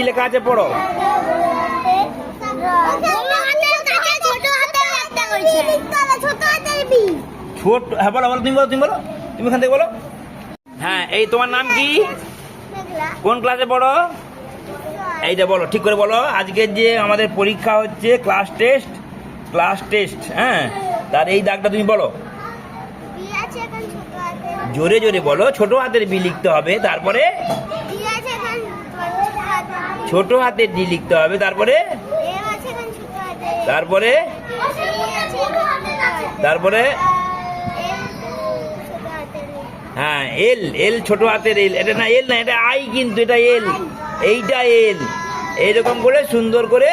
কি লেখা আছে পড়ো। ছোট হ্যাঁ বলো তুমি বলো তুমি বলো। তুমি এখান থেকে বলো। হ্যাঁ এই তোমার নাম কি? কোন ক্লাসে পড়ো? এইটা বলো, ঠিক করে বলো। আজকের যে আমাদের পরীক্ষা হচ্ছে ক্লাস টেস্ট ক্লাস টেস্ট হ্যাঁ? তার এই দাগটা তুমি বলো। জোরে জোরে বলো, ছোট হাতের বি লিখতে হবে, তারপরে ছোট হাতের ডি লিখতে হবে তারপরে? তারপরে? তারপরে? হ্যাঁ এল এল ছোট হাতের এল এটা না এল না এটা আই কিন্তু এটা এল এইটা এল। এইরকম করে সুন্দর করে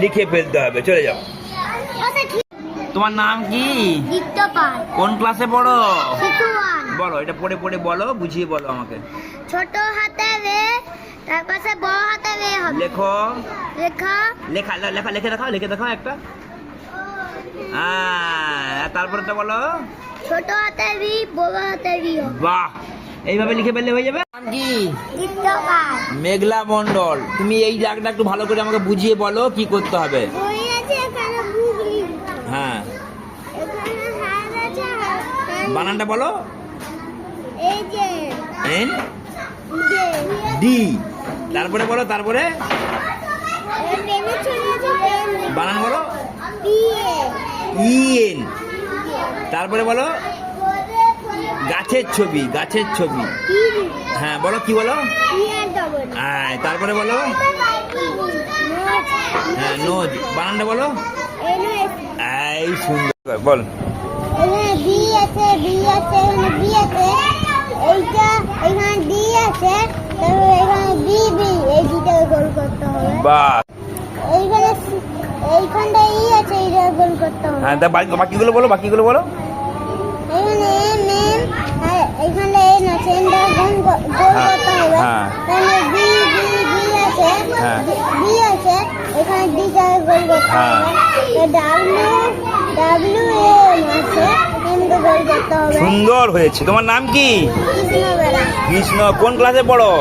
লিখে ফেলতে হবে চলে যাও। তোমার নাম কি? কোন ক্লাসে পড়ো? বলো এটা পড়ে পড়ে বলো বুঝিয়ে বলো আমাকে। ছোট হাতে রে তার পাশে বড় হাতে রে হবে। লেখো। লেখা। লেখা লেখা লিখে দেখাও লিখে দেখাও একটা। হ্যাঁ তারপরেটা বলো। ছোট হাতে রি বড় হাতে রি বাহ এইভাবে লিখে ফেললে হয়ে যাবে? কি মেঘলা মন্ডল তুমি এই জায়গাটা একটু ভালো করে আমাকে বুঝিয়ে বলো কি করতে হবে? হ্যাঁ। বানানটা বলো। এই যে। এন যে ডি। তারপরে বলো তারপরে? বানান বলো। ইএন। তারপরে বলো। গাছের ছবি গাছের ছবি। হ্যাঁ বলো কি বলো? হ্যাঁ তারপরে বলো। হ্যাঁ নোজ বানানটা বলো। এই সুন্দর বল। এখানে বি আছে বি আছে বি আছে। এইটা এখানে ডি আছে তারপরে এখানে বি বি এই গোল করতে হবে বাহ এইখানে এইখানটা ই আছে এইটা গোল করতে হবে হ্যাঁ তা বাকিগুলো বলো বাকিগুলো বলো এখানে এম এম আর এখানে এন আছে এনটা গোল গোল হ্যাঁ, করতে হবে হ্যাঁ। তাহলে বি বি বি আছে হ্যাঁ। বি আছে এখানে ডি টাকে গোল করতে হ্যাঁ। হবে ডাব্লিউ ডাব্লিউ এম আছে এমকে গোল করতে হবে সুন্দর হয়েছে। তোমার নাম কি? কৃষ্ণ কোন ক্লাসে পড়ো?